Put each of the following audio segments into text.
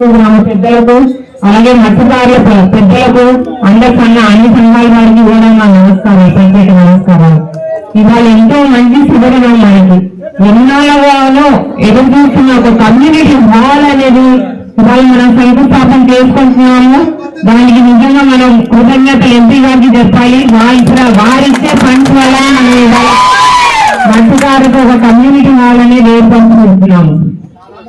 పెద్దలకు అలాగే మత్స్యకారుల పెద్దలకు అందరి సంఘ అన్ని సంఘాల వారికి కూడా నా నమస్కారం ప్రత్యేక నమస్కారాలు ఇవాళ ఎంతో మంచి శిబిరం మనకి ఎన్నాళ్ళగానో ఎదురు చూస్తున్న ఒక కమ్యూనిటీ హాల్ అనేది ఇవాళ మనం శంకుస్థాపన చేసుకుంటున్నాము. దానికి నిజంగా మనం కృతజ్ఞతలు ఎంపీ గారికి చెప్పాలి వారి వారిచ్చే ఫండ్స్ వల్ల మనం ఇవాళ మత్స్యకారులకు ఒక కమ్యూనిటీ హాల్ అనేది ఏర్పడుతున్నాము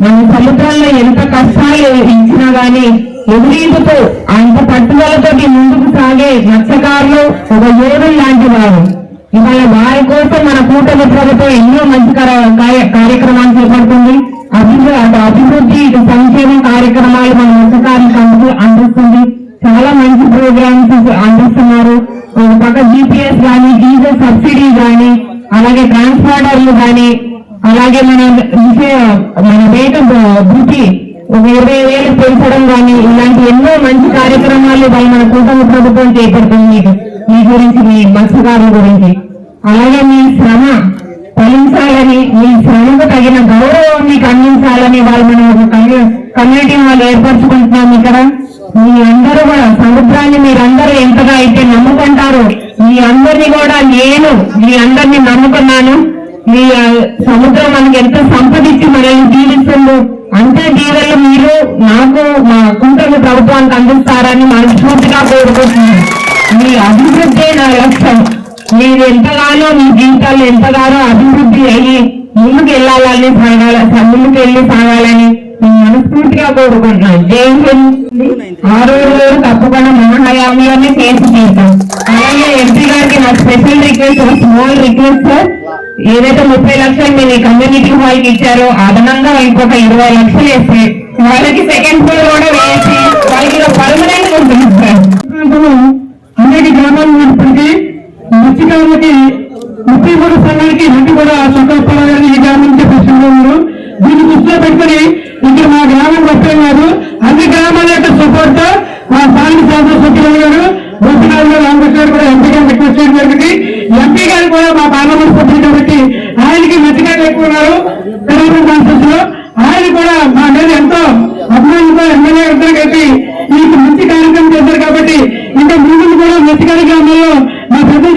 మన సముద్రంలో ఎంత కష్టాలు ఇచ్చినా గానీ ఎదురీదుతో అంత పట్టుదలతోటి ముందుకు సాగే మత్స్యకారులు ఒక యోధులు లాంటి వారు. ఇవాళ వారి కోసం మన కూటమి ప్రభుత్వం ఎన్నో మంచి కార్య- కార్యక్రమాలు చేపడుతుంది. అభివృద్ధి అటు అభివృద్ధి ఇటు సంక్షేమ కార్యక్రమాలు మన మత్స్యకారులకు అందు- అందిస్తుంది. చాలా మంచి ప్రోగ్రామ్స్ అందిస్తున్నారు. ఒక పక్క జీపీఎస్ కానీ డీజిల్ సబ్సిడీ కానీ అలాగే ట్రాన్స్పోర్టర్లు కానీ అలాగే మన విషయ మన వేట బుద్ధి ఒక ఇరవై వేలు పెంచడం కానీ ఇలాంటి ఎన్నో మంచి కార్యక్రమాలు మన కూటమి ప్రభుత్వం చేపడుతుంది మీకు. మీ గురించి మీ మత్స్యకారుల గురించి. అలాగే మీ శ్రమ ఫలించాలని మీ శ్రమకు తగిన గౌరవం మీకు అందించాలని వాళ్ళు మనం ఒక కమ్యూనిటీ వాళ్ళు ఏర్పరచుకుంటున్నాం ఇక్కడ. మీ అందరూ కూడా సముద్రాన్ని మీరందరూ ఎంతగా అయితే నమ్ముకుంటారో మీ అందరినీ కూడా నేను మీ అందరినీ నమ్ముకున్నాను. మీ సముద్రం మనకి ఎంత సంపదించి మనల్ని జీవిస్తుంది అంతే దీవెనలు మీరు నాకు మా కుంటమి ప్రభుత్వానికి అందిస్తారని మనస్ఫూర్తిగా కోరుకుంటున్నాను. మీ అభివృద్ధి నా లక్ష్యం. మీరు ఎంతగానో మీ జీవితాలు ఎంతగానో అభివృద్ధి అయ్యి ముందుకు వెళ్ళాలని సాగాల ముందుకు వెళ్ళి సాగాలని నేను మనస్ఫూర్తిగా కోరుకుంటున్నాను. జై హింద్. ఆ రోజు తప్పకుండా మన కేసు తీద్దాం. అలాగే ఎంపీ గారికి నా special request small request sir. ఏదైతే ముప్పై లక్షలు మీరు కమ్యూనిటీ హాల్కి ఇచ్చారో అదనంగా ఇంకొక ఇరవై లక్షలు వేస్తే వాళ్ళకి సెకండ్ ఫ్లోర్ కూడా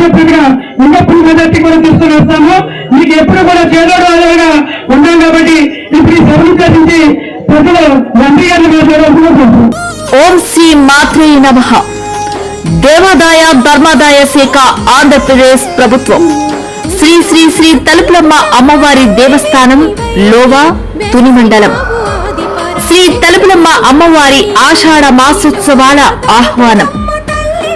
చెప్పినట్టుగా ఉన్నప్పుడు మొదటి కూడా తీసుకుని వస్తాము. మీకు ఎప్పుడు కూడా చేదోడు అదేగా ఉన్నాం కాబట్టి ఇప్పుడు ఈ సభను ఉద్దేశించి ప్రజలు మంత్రి గారిని మాట్లాడాల్సిన ఓం శ్రీ మాత్రే నమః. దేవాదాయ ధర్మాదాయ శాఖ ఆంధ్రప్రదేశ్ ప్రభుత్వం. శ్రీ శ్రీ శ్రీ తలుపులమ్మ అమ్మవారి దేవస్థానం లోవా తుని మండలం శ్రీ తలుపులమ్మ అమ్మవారి ఆషాఢ మాసోత్సవాల ఆహ్వానం.